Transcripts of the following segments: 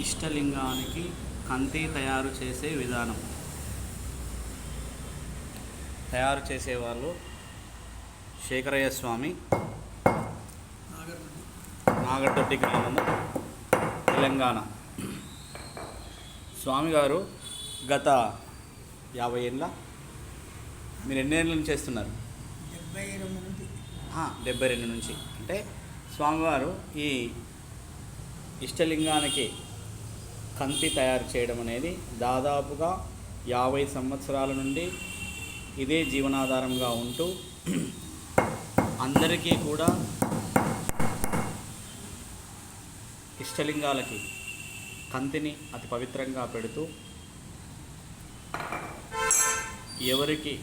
ఇష్టలింగానికి కంతి తయారు చేసే విధానం. తయారు చేసేవాళ్ళు శేఖరయ్య స్వామి నాగర్దొడ్డి గ్రామము తెలంగాణ. స్వామిగారు గత యాభై ఏళ్ళ మీరు ఎన్ని ఏళ్ళ నుంచి చేస్తున్నారు? డెబ్బై రెండు నుంచి. అంటే స్వామివారు ఈ ఇష్టలింగానికి కంతి తయారు చేయడం అనేది దాదాపుగా యాభై సంవత్సరాల నుండి ఇదే జీవనాధారంగా ఉంటూ అందరికీ కూడా ఇష్టలింగాలకి కంతిని అతి పవిత్రంగా పెడుతూ ఎవరికి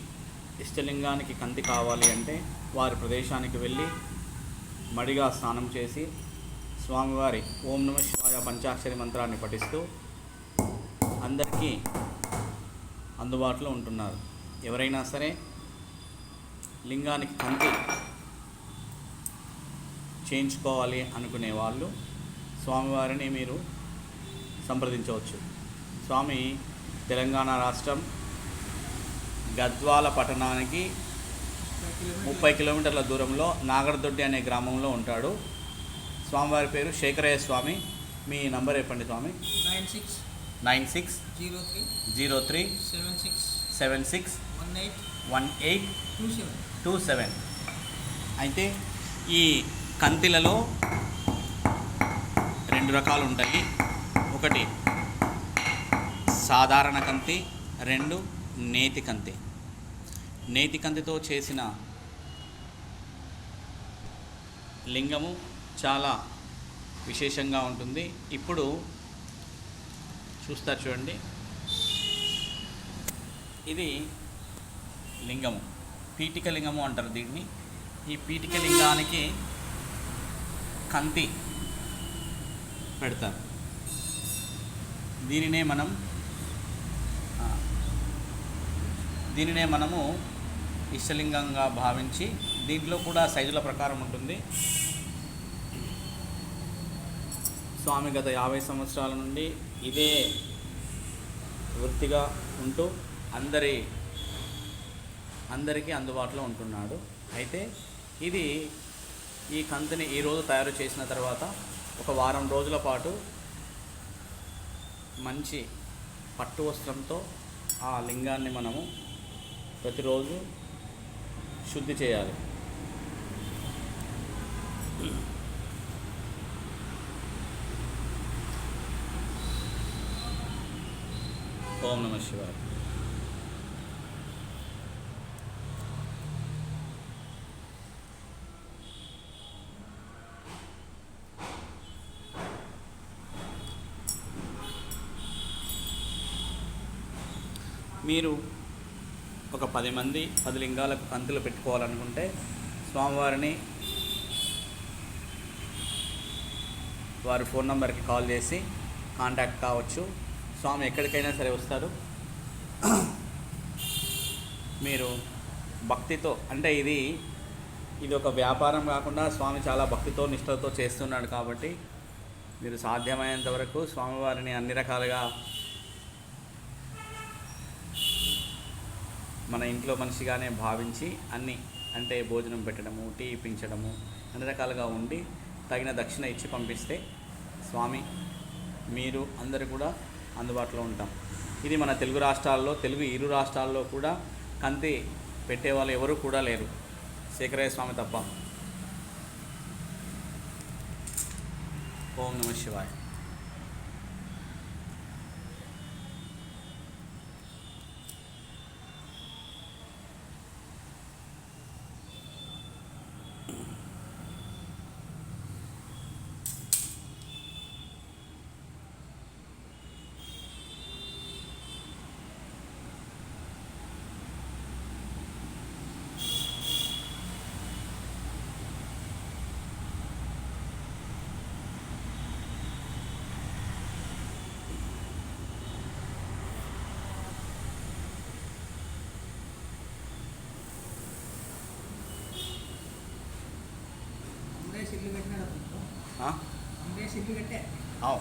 ఇష్టలింగానికి కంతి కావాలి అంటే వారి ప్రదేశానికి వెళ్ళి మడిగా స్నానం చేసి స్వామివారి ఓం నమ ఆయా పంచాక్షరి మంత్రాన్ని పఠిస్తూ అందరికీ అందుబాటులో ఉంటున్నారు. ఎవరైనా సరే లింగానికి కంటి చేయించుకోవాలి అనుకునే వాళ్ళు స్వామివారిని మీరు సంప్రదించవచ్చు. స్వామి తెలంగాణ రాష్ట్రం గద్వాల పట్టణానికి ముప్పై కిలోమీటర్ల దూరంలో నాగరదొడ్డి అనే గ్రామంలో ఉంటాడు. స్వామివారి పేరు శేఖరయ్య స్వామి. మీ నంబర్ చెప్పండి స్వామి. Nine six nine six zero three zero three seven six seven six one eight one eight two seven two seven. అయితే ఈ కంతిలలో రెండు రకాలు ఉంటాయి. ఒకటి సాధారణ కంతి రెండు నేతి కంతి. నేతి కంతితో చేసిన లింగము చాలా విశేషంగా ఉంటుంది. ఇప్పుడు చూస్తారు చూడండి. ఇది లింగము. పీఠిక లింగము అంటారు దీన్ని. ఈ పీఠిక లింగానికి కంతి పెడతారు. దీనినే మనం దీనినే మనము ఇష్టలింగంగా భావించి దీంట్లో కూడా సైజుల ప్రకారం ఉంటుంది. స్వామి గత యాభై సంవత్సరాల నుండి ఇదే వృత్తిగా ఉంటూ అందరి అందరికీ అందుబాటులో ఉంటున్నాడు. అయితే ఇది ఈ కంతిని ఈరోజు తయారు చేసిన తర్వాత ఒక వారం రోజుల పాటు మంచి పట్టు వస్త్రంతో ఆ లింగాన్ని మనము ప్రతిరోజు శుద్ధి చేయాలి. ఓం నమ శివాయ. మీరు ఒక పది మంది పది లింగాలకు కంతులు పెట్టుకోవాలనుకుంటే స్వామివారిని వారి ఫోన్ నెంబర్కి కాల్ చేసి కాంటాక్ట్ కావచ్చు. స్వామి ఎక్కడికైనా సరే వస్తారు. మీరు భక్తితో అంటే ఇది ఇది ఒక వ్యాపారం కాకుండా స్వామి చాలా భక్తితో నిష్ఠతో చేస్తున్నాడు కాబట్టి మీరు సాధ్యమైనంత వరకు స్వామివారిని అన్ని రకాలుగా మన ఇంట్లో మనిషిగానే భావించి అన్ని అంటే భోజనం పెట్టడము టీ ఇప్పించడము అన్ని రకాలుగా ఉండి తగిన దక్షిణ ఇచ్చి పంపిస్తే స్వామి మీరు అందరు కూడా అందుబాటులో ఉంటాం. ఇది మన తెలుగు రాష్ట్రాల్లో తెలుగు ఇరు రాష్ట్రాల్లో కూడా కంతి పెట్టేవాళ్ళు ఎవరు కూడా లేరు. శేఖరయ్య స్వామి తప్ప. ఓం నమ శివాయ. ಸಿಡ್ಲಿಗಟ್ಟೆ ಹಾಂ ಸಿಡ್ಲಿಗಟ್ಟೆ ಹಾಂ